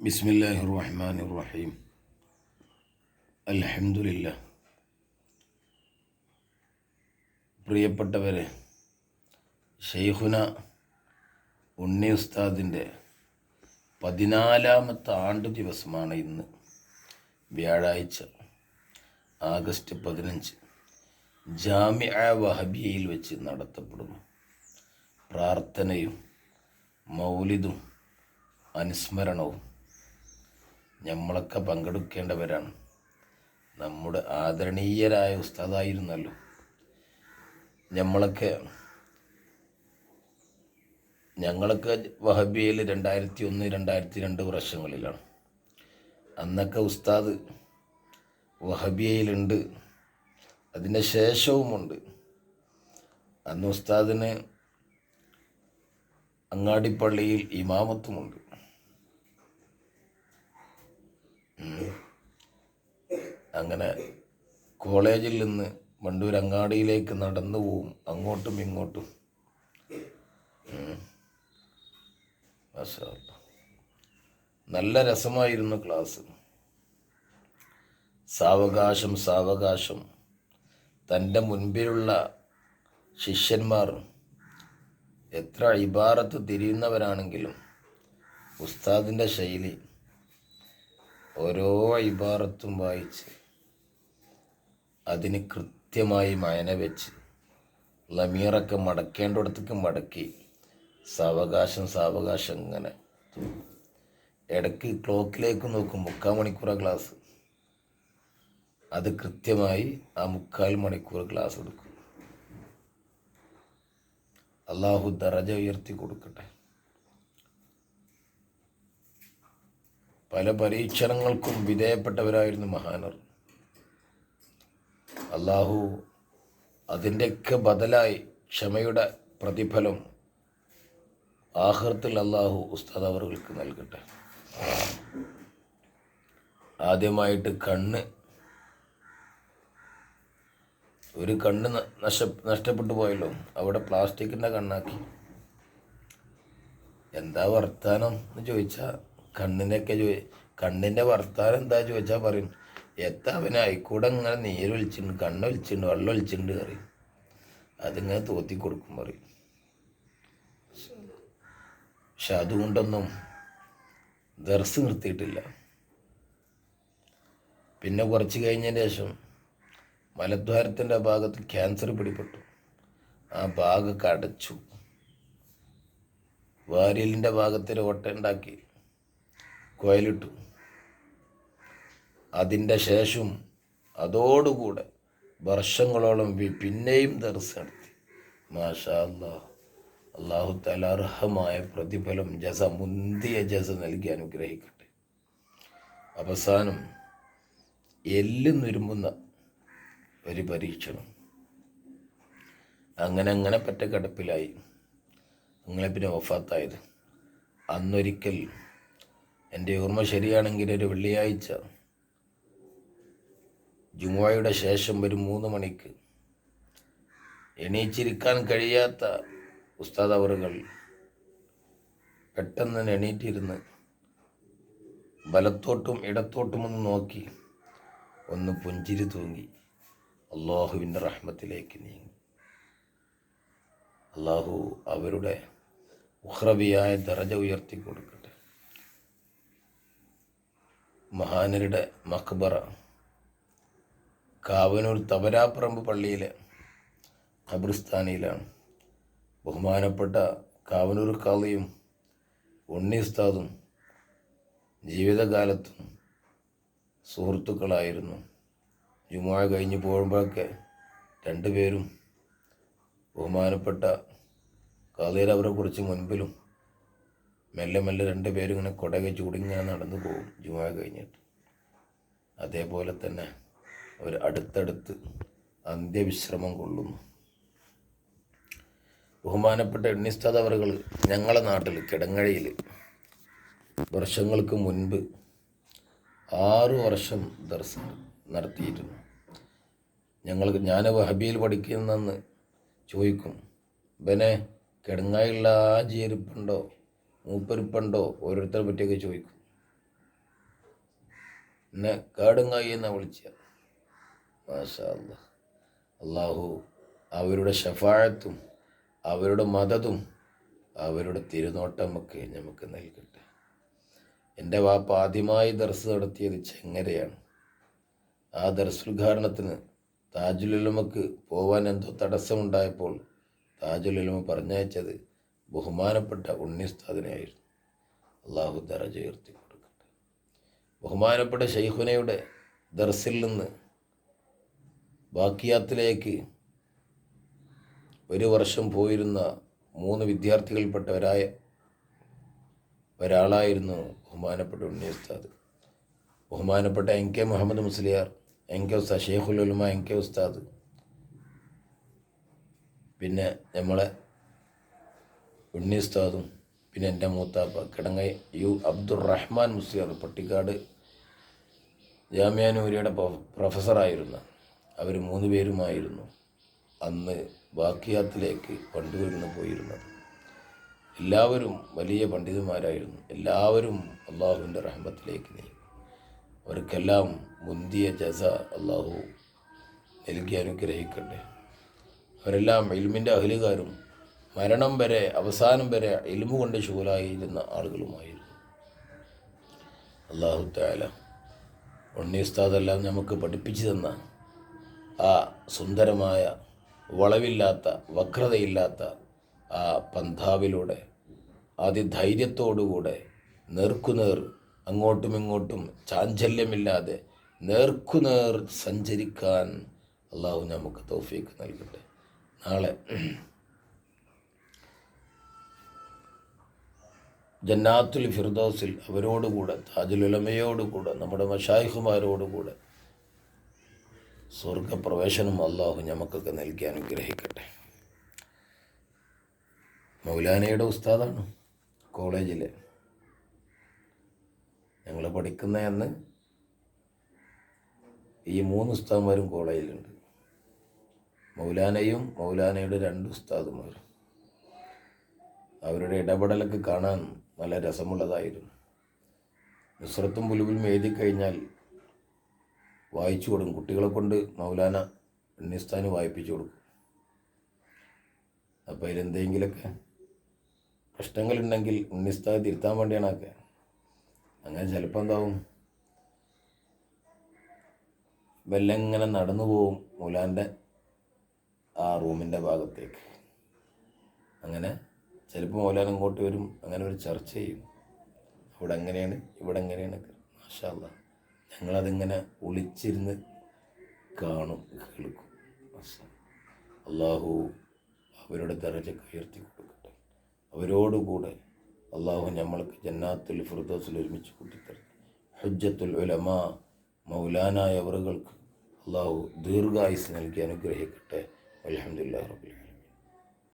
ബിസ്മില്ലാഹി الرحيم റഹീം لله പ്രിയപ്പെട്ടവരെ ഷെയ്ഖുന ഉണ്ണി ഉസ്താദിന്റെ പതിനാലാമത്തെ ആണ്ട് ദിവസമാണ് ഇന്ന് വ്യാഴാഴ്ച ആഗസ്റ്റ് പതിനഞ്ച്. ജാമിഅ വഹബിയയിൽ വെച്ച് നടത്തപ്പെടുന്നു. പ്രാർത്ഥനയും മൗലിദും അനുസ്മരണവും നമ്മളൊക്കെ പങ്കെടുക്കേണ്ടവരാണ്. നമ്മുടെ ആദരണീയരായ ഉസ്താദായിരുന്നല്ലോ. നമ്മളൊക്കെ ഞങ്ങളൊക്കെ വഹബിയയിൽ രണ്ടായിരത്തി ഒന്ന് രണ്ടായിരത്തി രണ്ട് വർഷങ്ങളിലാണ്. അന്നൊക്കെ ഉസ്താദ് വഹബിയയിലുണ്ട്. അതിന്റെ ശേഷവുമുണ്ട്. അന്ന് ഉസ്താദിന് അങ്ങാടിപ്പള്ളിയിൽ ഇമാമത്തുമുണ്ട്. അങ്ങനെ കോളേജിൽ നിന്ന് വണ്ടൂർ അങ്ങാടിയിലേക്ക് നടന്നു പോവും. അങ്ങോട്ടും ഇങ്ങോട്ടും. നല്ല രസമായിരുന്നു ക്ലാസ്. സാവകാശം സാവകാശം. തന്റെ മുൻപിലുള്ള ശിഷ്യന്മാർ എത്ര ഇബാറത്ത് തിരിയുന്നവരാണെങ്കിലും ഉസ്താദിന്റെ ശൈലി ഓരോ ഐബാറത്തും വായിച്ച് അതിന് കൃത്യമായി മയന വെച്ച് ലമീറൊക്കെ മടക്കേണ്ടിടത്തേക്ക് മടക്കി സാവകാശം സാവകാശം ഇങ്ങനെ. ഇടയ്ക്ക് ക്ലോക്കിലേക്ക് നോക്കും മുക്കാൽ മണിക്കൂറാ ക്ലാസ്. അത് കൃത്യമായി ആ മുക്കാൽ മണിക്കൂർ ക്ലാസ് എടുക്കും. അള്ളാഹു ദറജ ഉയർത്തി കൊടുക്കട്ടെ. പല പരീക്ഷണങ്ങൾക്കും വിധേയപ്പെട്ടവരായിരുന്നു മഹാനർ. അള്ളാഹു അതിന്റെയൊക്കെ ബദലായി ക്ഷമയുടെ പ്രതിഫലം ആഹൃത്തിൽ അള്ളാഹു ഉസ്താദ് അവർക്ക് നൽകട്ടെ. ആദ്യമായിട്ട് കണ്ണ്. ഒരു കണ്ണ് നശ നഷ്ടപ്പെട്ടു പോയല്ലോ. അവിടെ പ്ലാസ്റ്റിക്കിന്റെ കണ്ണാക്കി. എന്താ വർത്താനം എന്ന് ചോദിച്ചാൽ കണ്ണിനൊക്കെ ചോദി കണ്ണിന്റെ വർത്താനം എന്താ ചോദിച്ചാൽ പറയും. എത്താ അവന് ആയിക്കൂടെ ഇങ്ങനെ നീര് ഒലിച്ചിട്ടുണ്ട് കണ്ണ് ഒലിച്ചിട്ടുണ്ട് വെള്ളം ഒലിച്ചിട്ടുണ്ട് പറയും. അതിങ്ങനെ തോത്തി കൊടുക്കും പറയും. പക്ഷെ അതുകൊണ്ടൊന്നും ദർസ് നിർത്തിയിട്ടില്ല. പിന്നെ കുറച്ച് കഴിഞ്ഞതിന് ശേഷം മലദ്വാരത്തിന്റെ ഭാഗത്ത് ക്യാൻസർ പിടിപെട്ടു. ആ ഭാഗമൊക്കെ കടച്ചു വാരിയലിന്റെ ഭാഗത്തിൽ ഉണ്ടാക്കി. കോയിലിട്ടു. അതിന്റെ ശേഷം അതോടുകൂടെ വർഷങ്ങളോളം പിന്നെയും ദർസ് നടത്തി. മാഷാ അല്ലാ അള്ളാഹു താല അർഹമായ പ്രതിഫലം ജസ മുന്തിയ ജസ നൽകി അനുഗ്രഹിക്കട്ടെ. അവസാനം എല്ല് നുരുമ്പുന്ന ഒരു പരീക്ഷണം. അങ്ങനെ അങ്ങനെ പറ്റ കിടപ്പിലായി. അങ്ങനെ പിന്നെ വഫാത്തായത്. അന്നൊരിക്കൽ എന്റെ ഓർമ്മ ശരിയാണെങ്കിൽ ഒരു വെള്ളിയാഴ്ച ജുമുവായുടെ ശേഷം ഒരു മൂന്ന് മണിക്ക് എണീച്ചിരിക്കാൻ കഴിയാത്ത ഉസ്താദ് അവറുകൾ പെട്ടെന്ന് എണീറ്റിരുന്ന് വലത്തോട്ടും ഇടത്തോട്ടും ഒന്ന് നോക്കി ഒന്ന് പുഞ്ചിരി തൂങ്ങി. അള്ളാഹുവിന്റെ റഹ്മത്തിലേക്ക് നീങ്ങി. അള്ളാഹു അവരുടെ ഉഹ്രവിയായ ദറജ ഉയർത്തി കൊടുക്കട്ടെ മഹാനരുടെ മക്ബറ. കാവനൂർ തവരാപ്പറമ്പ് പള്ളിയിലെ ഖബർസ്ഥാനിയിലാണ്. ബഹുമാനപ്പെട്ട കാവനൂർ കാളിയും ഉണ്ണി ഉസ്താദും ജീവിതകാലത്തും സുഹൃത്തുക്കളായിരുന്നു. ജുമാ കഴിഞ്ഞ് പോകുമ്പോഴൊക്കെ രണ്ടുപേരും ബഹുമാനപ്പെട്ട കാളിയർ അവരെ കുറിച്ച് മുൻപിലും മെല്ലെ മെല്ലെ രണ്ട് പേരും ഇങ്ങനെ കൊടക ചൂടിങ്ങനെ നടന്നു പോകും ജുമാ കഴിഞ്ഞിട്ട്. അതേപോലെ തന്നെ അവർ അടുത്തടുത്ത് അന്ത്യവിശ്രമം കൊള്ളുന്നു. ബഹുമാനപ്പെട്ട എണ്ണിസ്താദ് അവറുകൾ ഞങ്ങളെ നാട്ടിൽ കിടങ്ങഴയിൽ വർഷങ്ങൾക്ക് മുൻപ് ആറ് വർഷം ദർശനം നടത്തിയിരുന്നു. ഞങ്ങൾക്ക് ഞാൻ വഹബിയിൽ പഠിക്കുന്നെന്ന് ചോദിക്കും ഇവനെ കിടങ്ങായുള്ള ആ ജീരിപ്പുണ്ടോ മൂപ്പരിപ്പുണ്ടോ? ഓരോരുത്തരെ പറ്റിയൊക്കെ ചോദിക്കും. എന്നെ കാടുങ്ങായി എന്നാ വിളിച്ച? അള്ളാഹു അവരുടെ ഷഫാഴത്തും അവരുടെ മതതും അവരുടെ തിരുനോട്ടമൊക്കെ നമുക്ക് നൽകട്ടെ. എന്റെ വാപ്പ ആദ്യമായി ദർസ് നടത്തിയത് ചെങ്ങരയാണ്. ആ ദർസുദ്ഘാടനത്തിന് താജുലുലമക്ക് പോവാൻ എന്തോ തടസ്സമുണ്ടായപ്പോൾ താജുലുലമ പറഞ്ഞയച്ചത് ബഹുമാനപ്പെട്ട ഉണ്ണിസ്താദിനെയായിരുന്നു അള്ളാഹു ദറജ ഉയർത്തി കൊടുക്കട്ടെ. ബഹുമാനപ്പെട്ട ഷെയ്ഖുനയുടെ ദർസിൽ നിന്ന് ബാക്കിയാത്തിലേക്ക് ഒരു വർഷം പോയിരുന്ന മൂന്ന് വിദ്യാർത്ഥികൾപ്പെട്ടവരായ ഒരാളായിരുന്നു ബഹുമാനപ്പെട്ട ഉണ്ണിയുസ്താദ്. ബഹുമാനപ്പെട്ട N K Muhammad Musliyar N K ഉസ്താദ് ഷെയ്ഖുൽ ഉലുമ എൻ കെ ഉസ്താദ്. പിന്നെ നമ്മളെ ഉണ്ണി ഉസ്താദും പിന്നെ എന്റെ മൂത്താപ്പ കിടങ്ങൈ യു അബ്ദുറഹ്മാൻ മുസ്ലിയാർ പട്ടിക്കാട് ജാമ്യാനൂരിയുടെ പ്രൊഫസറായിരുന്ന അവർ മൂന്ന് പേരുമായിരുന്നു അന്ന് ബാക്കിയാത്തിലേക്ക് പണ്ടുവരുന്ന് പോയിരുന്നത്. എല്ലാവരും വലിയ പണ്ഡിതന്മാരായിരുന്നു. എല്ലാവരും അള്ളാഹുവിന്റെ റഹ്മത്തിലേക്ക് നീ അവർക്കെല്ലാം മുന്തിയ ജസ അള്ളാഹു നൽകി അനുഗ്രഹിക്കട്ടെ. അവരെല്ലാം ഇൽമിന്റെ അഹലുകാരും മരണം വരെ അവസാനം വരെ എലുമ്പ് കൊണ്ട് ശൂലായിരുന്ന ആളുകളുമായിരുന്നു. അള്ളാഹു താല ഉണ്ണി ഉസ്താദെല്ലാം നമുക്ക് പഠിപ്പിച്ചു തന്ന ആ സുന്ദരമായ വളവില്ലാത്ത വക്രതയില്ലാത്ത ആ പന്ഥാവിലൂടെ അതിധൈര്യത്തോടുകൂടെ നേർക്കുനേർ അങ്ങോട്ടും ഇങ്ങോട്ടും ചാഞ്ചല്യമില്ലാതെ നേർക്കുനേർ സഞ്ചരിക്കാൻ അള്ളാഹു നമുക്ക് തോഫീക്ക് നൽകട്ടെ. നാളെ ജന്നാത്തുൽ ഫിർദോസിൽ അവരോടുകൂടെ താജുലുലമയോടുകൂടെ നമ്മുടെ മഷായിഹുമാരോടുകൂടെ സ്വർഗപ്രവേശനം അള്ളാഹു നമുക്കൊക്കെ നൽകി അനുഗ്രഹിക്കട്ടെ. മൗലാനയുടെ ഉസ്താദാണ് കോളേജിലെ ഞങ്ങൾ പഠിക്കുന്ന അന്ന് ഈ മൂന്ന് ഉസ്താദ്മാരും കോളേജിലുണ്ട്. മൗലാനയും മൗലാനയുടെ രണ്ട് ഉസ്താദുമാരും. അവരുടെ ഇടപെടലൊക്കെ കാണാൻ നല്ല രസമുള്ളതായിരുന്നു. നുസ്രത്തും പുലുവിലും എഴുതി കഴിഞ്ഞാൽ വായിച്ചു കൊടുക്കും കുട്ടികളെ കൊണ്ട് മൗലാന ഉണ്ണിസ്ഥാന് വായിപ്പിച്ചു കൊടുക്കും. അപ്പോൾ അതിലെന്തെങ്കിലുമൊക്കെ പ്രശ്നങ്ങളുണ്ടെങ്കിൽ ഉണ്ണിസ്ഥാൻ തിരുത്താൻ വേണ്ടിയാണ് ഒക്കെ അങ്ങനെ ചിലപ്പോൾ എന്താവും? വെല്ലങ്ങനെ നടന്നു പോവും മൗലാന്റെ ആ റൂമിന്റെ ഭാഗത്തേക്ക്. അങ്ങനെ ചിലപ്പോൾ മൗലാൻ ഇങ്ങോട്ട് വരും അങ്ങനെ ഒരു ചർച്ച ചെയ്യും. അവിടെ എങ്ങനെയാണ് ഇവിടെ എങ്ങനെയാണ് മാഷാല്ല ഞങ്ങളതിങ്ങനെ ഒളിച്ചിരുന്ന് കാണും കേൾക്കും. അള്ളാഹു അവരുടെ ദറജക്ക് ഉയർത്തി കൊടുക്കട്ടെ. അവരോടുകൂടെ അള്ളാഹു നമ്മൾക്ക് ജന്നാത്തുൽ ഫിർദോസിൽ ഒരുമിച്ച് കൂട്ടിത്തരും ഹജ്ജത്തുൽ ഉലമ മൗലാനായവറുകൾക്ക് അള്ളാഹു ദീർഘായുസ് നൽകി അനുഗ്രഹിക്കട്ടെ. അലഹമുല്ലാ റബിൻ